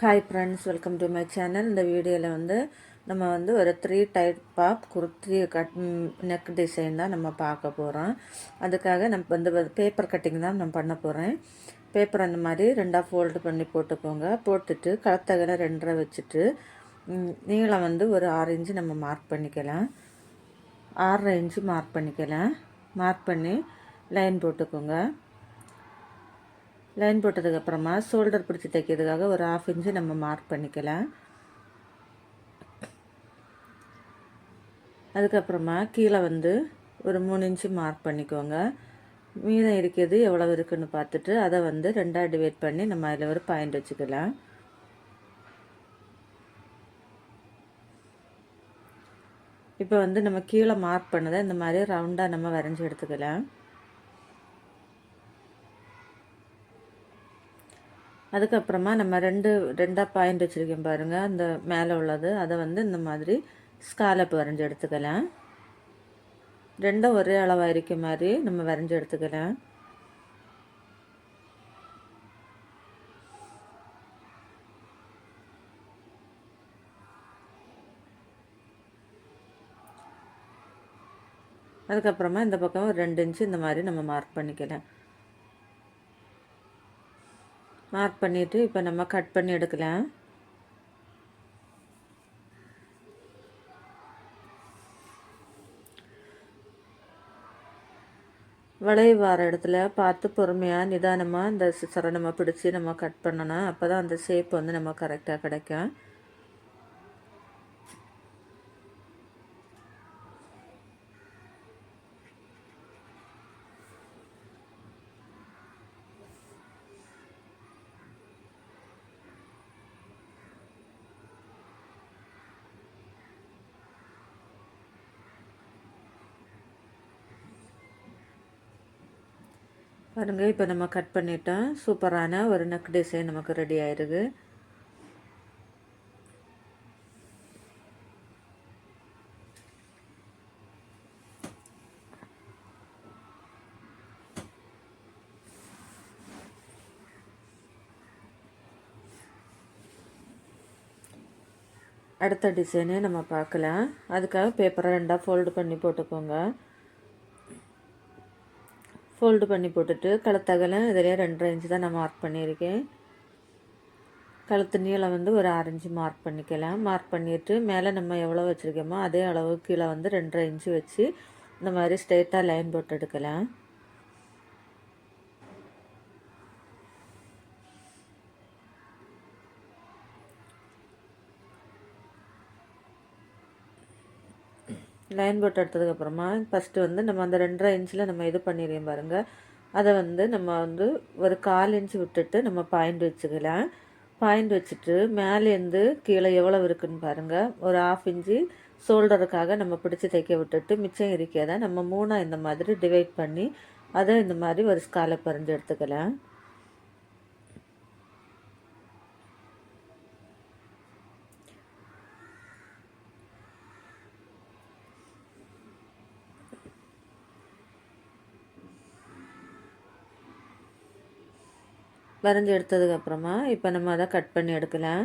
Hi friends welcome to my channel இந்த வீடியோவில் வந்து நம்ம வந்து ஒரு three type of kurti cut neck design தான் நம்ம பார்க்க போகிறோம் அதுக்காக நம்ம வந்து பேப்பர் கட்டிங் தான் நம்ம பண்ண போகிறேன் பேப்பர் அந்த மாதிரி ரெண்டாக ஃபோல்டு பண்ணி போட்டுக்கோங்க. போட்டுட்டு கலத்தகலை ரெண்டரை வச்சுட்டு நீளம் வந்து ஒரு ஆறு இன்ச்சு நம்ம மார்க் பண்ணிக்கலாம். ஆறரை இன்ச்சு மார்க் பண்ணிக்கலாம். மார்க் பண்ணி லைன் போட்டுக்கோங்க. லைன் போட்டதுக்கப்புறமா ஷோல்டர் பிடிச்சி தைக்கிறதுக்காக ஒரு ஆஃப் இன்ச்சு நம்ம மார்க் பண்ணிக்கலாம். அதுக்கப்புறமா கீழே வந்து ஒரு மூணு இன்ச்சு மார்க் பண்ணிக்கோங்க. மீதம் இருக்கிறது எவ்வளோ இருக்குன்னு பார்த்துட்டு அதை வந்து ரெண்டாக டிவைட் பண்ணி நம்ம அதில் ஒரு பாயிண்ட் வச்சுக்கலாம். இப்போ வந்து நம்ம கீழே மார்க் பண்ணதை இந்த மாதிரி ரவுண்டாக நம்ம வரைஞ்சி எடுத்துக்கலாம். அதுக்கப்புறமா நம்ம ரெண்டு ரெண்டாக பாயிண்ட் வச்சுருக்கேன் பாருங்கள் அந்த மேலே உள்ளது. அதை வந்து இந்த மாதிரி ஸ்காலப் வரைஞ்சி எடுத்துக்கலாம். ரெண்டும் ஒரே அளவாக இருக்க மாதிரி நம்ம வரைஞ்சி எடுத்துக்கலாம். அதுக்கப்புறமா இந்த பக்கம் ஒரு ரெண்டு இன்ச்சு இந்த மாதிரி நம்ம மார்க் பண்ணிக்கலாம். மார்க் பண்ணிவிட்டு இப்போ நம்ம கட் பண்ணி எடுக்கலாம். வளைவு வர இடத்துல பார்த்து பொறுமையாக நிதானமாக இந்த சிசரை நம்ம பிடிச்சி நம்ம கட் பண்ணணும். அப்போ தான் அந்த ஷேப் வந்து நம்ம கரெக்டாக கிடைக்கும். பாருங்க இப்போ நம்ம கட் பண்ணிட்டோம். சூப்பரான ஒரு நெக் டிசைன் நமக்கு ரெடி ஆயிருக்கு. அடுத்த டிசைனே நம்ம பார்க்கலாம். அதுக்காக பேப்பரை ரெண்டாக ஃபோல்டு பண்ணி போட்டுக்கோங்க. ஃபோல்டு பண்ணி போட்டுட்டு கழுத்தகலை இதிலே ரெண்டரை இன்ச்சு தான் நான் மார்க் பண்ணியிருக்கேன். கழுத்து நீளம் வந்து ஒரு ஆரஞ்சு மார்க் பண்ணிக்கலாம். மார்க் பண்ணிவிட்டு மேலே நம்ம எவ்வளோ வச்சுருக்கோமோ அதே அளவு கீழே வந்து ரெண்டரை இன்ச்சு வச்சு இந்த மாதிரி ஸ்ட்ரெயிட்டாக லைன் போட்டு எடுக்கலாம். லைன் போட்டு எடுத்ததுக்கப்புறமா ஃபஸ்ட்டு வந்து நம்ம அந்த ரெண்டரை இன்ச்சில் நம்ம இது பண்ணிடுறோம் பாருங்கள் அதை வந்து நம்ம வந்து ஒரு கால் இன்ச்சு விட்டுட்டு நம்ம பாயிண்ட் வச்சுக்கலாம். பாயிண்ட் வச்சுட்டு மேலேருந்து கீழே எவ்வளோ இருக்குதுன்னு பாருங்கள் ஒரு ஆஃப் இன்ச்சு ஷோல்டருக்காக நம்ம பிடிச்சி தைக்க விட்டுட்டு மிச்சம் இருக்கிறத நம்ம மூணாக இந்த மாதிரி டிவைட் பண்ணி அதை இந்த மாதிரி ஒரு ஸ்காலை பறிஞ்சு எடுத்துக்கலாம். வரைஞ்சி எடுத்ததுக்கப்புறமா இப்போ நம்ம அதை கட் பண்ணி எடுக்கலாம்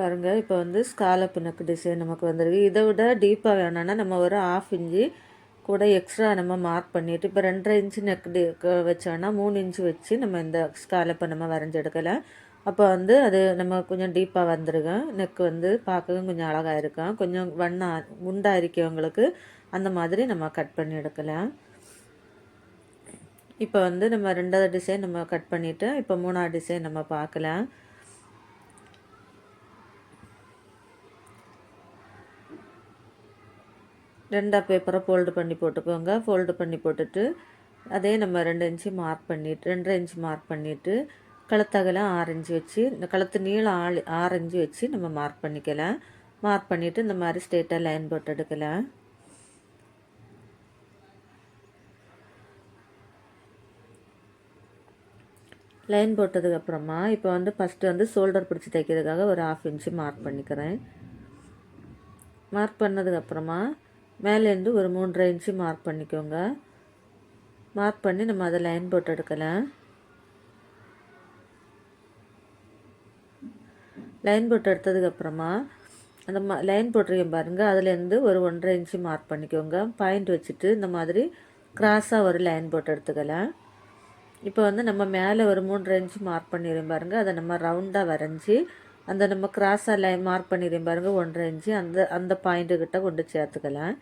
பாருங்கள் இப்போ வந்து ஸ்காலப் நெக் டிசைன் நமக்கு வந்துருக்கு. இதை விட டீப்பாக வேணும்னா நம்ம ஒரு ஆஃப் இன்ச்சு கூட எக்ஸ்ட்ரா நம்ம மார்க் பண்ணிவிட்டு இப்போ ரெண்டரை இன்ச்சு நெக் டி வச்சோன்னா மூணு இன்ச்சு வச்சு நம்ம இந்த ஸ்காலப்பை நம்ம வரைஞ்செடுக்கலாம் அப்போ வந்து அது நம்ம கொஞ்சம் டீப்பாக வந்துருக்கும் நெக் வந்து பார்க்கவும் கொஞ்சம் அழகாக இருக்கும் கொஞ்சம் வண்ணா குண்டாக இருக்கவங்களுக்கு அந்த மாதிரி நம்ம கட் பண்ணி எடுக்கலாம். இப்போ வந்து நம்ம ரெண்டாவது டிசைன் நம்ம கட் பண்ணிவிட்டு இப்போ மூணாவது டிசைன் நம்ம பார்க்கலாம். ரெண்டாக பேப்பரை ஃபோல்டு பண்ணி போட்டுக்கோங்க. ஃபோல்டு பண்ணி போட்டுட்டு அதே நம்ம ரெண்டு இன்ச்சு மார்க் பண்ணிட்டு ரெண்டரை இன்ச்சு மார்க் பண்ணிவிட்டு கழுத்தகலம் ஆரஞ்சு வச்சு இந்த கழுத்து நீளம் ஆள் ஆரஞ்சு வச்சு நம்ம மார்க் பண்ணிக்கலாம். மார்க் பண்ணிவிட்டு இந்த மாதிரி ஸ்ட்ரெயிட்டாக லைன் போட்டு எடுக்கலாம். லைன் போட்டதுக்கப்புறமா இப்போ வந்து ஃபஸ்ட்டு வந்து ஷோல்டர் பிடிச்சி தைக்கிறதுக்காக ஒரு ஆஃப் இன்ச்சு மார்க் பண்ணிக்கிறேன். மார்க் பண்ணதுக்கப்புறமா மேலேருந்து ஒரு மூன்றரை இன்ச்சு மார்க் பண்ணிக்கோங்க. மார்க் பண்ணி நம்ம அதை லைன் போட்டு எடுக்கலாம். லைன் போட்டு எடுத்ததுக்கப்புறமா அந்த மா லைன் போட்டிருக்கேன் பாருங்கள் அதுலேருந்து ஒரு ஒன்றரை இன்ச்சு மார்க் பண்ணிக்கோங்க. பாயிண்ட் வச்சுட்டு இந்த மாதிரி கிராஸாக ஒரு லைன் போட்டு எடுத்துக்கலாம். இப்போ வந்து நம்ம மேலே ஒரு மூன்றரை இன்ச்சு மார்க் பண்ணிடுறோம் பாருங்கள் அதை நம்ம ரவுண்டாக வரைஞ்சி அந்த நம்ம கிராஸாக லைன் மார்க் பண்ணிடுறோம் பாருங்கள் ஒன்றரை இன்ச்சு அந்த அந்த பாயிண்ட்டுக்கிட்ட கொண்டு சேர்த்துக்கலாம்.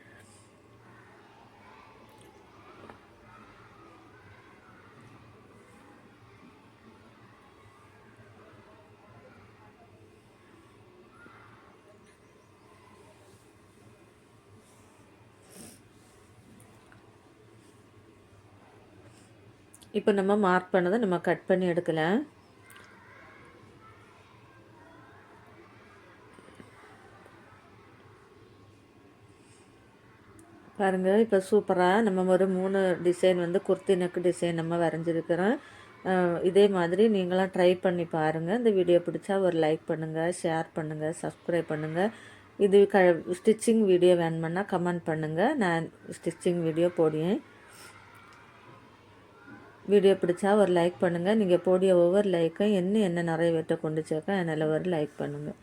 இப்போ நம்ம மார்க் பண்ணதை நம்ம கட் பண்ணி எடுக்கலாம். பாருங்கள் இப்போ சூப்பராக நம்ம ஒரு மூணு டிசைன் வந்து குர்த்தி நெக்கு டிசைன் நம்ம வரைஞ்சிருக்கிறோம். இதே மாதிரி நீங்களாம் ட்ரை பண்ணி பாருங்கள் இந்த வீடியோ பிடிச்சா ஒரு லைக் பண்ணுங்கள் ஷேர் பண்ணுங்கள் சப்ஸ்கிரைப் பண்ணுங்கள் இது க ஸ்டிச்சிங் வீடியோ வேணுமென்னா கமெண்ட் பண்ணுங்கள் நான் ஸ்டிச்சிங் வீடியோ போடுவேன். வீடியோ பிடிச்சா ஒரு லைக் பண்ணுங்கள் நீங்கள் போடிய ஒவ்வொரு லைக்கும் என்ன என்ன நிறைய வெட்ட கொண்டு சேர்க்க என்னால் ஒரு லைக் பண்ணுங்கள்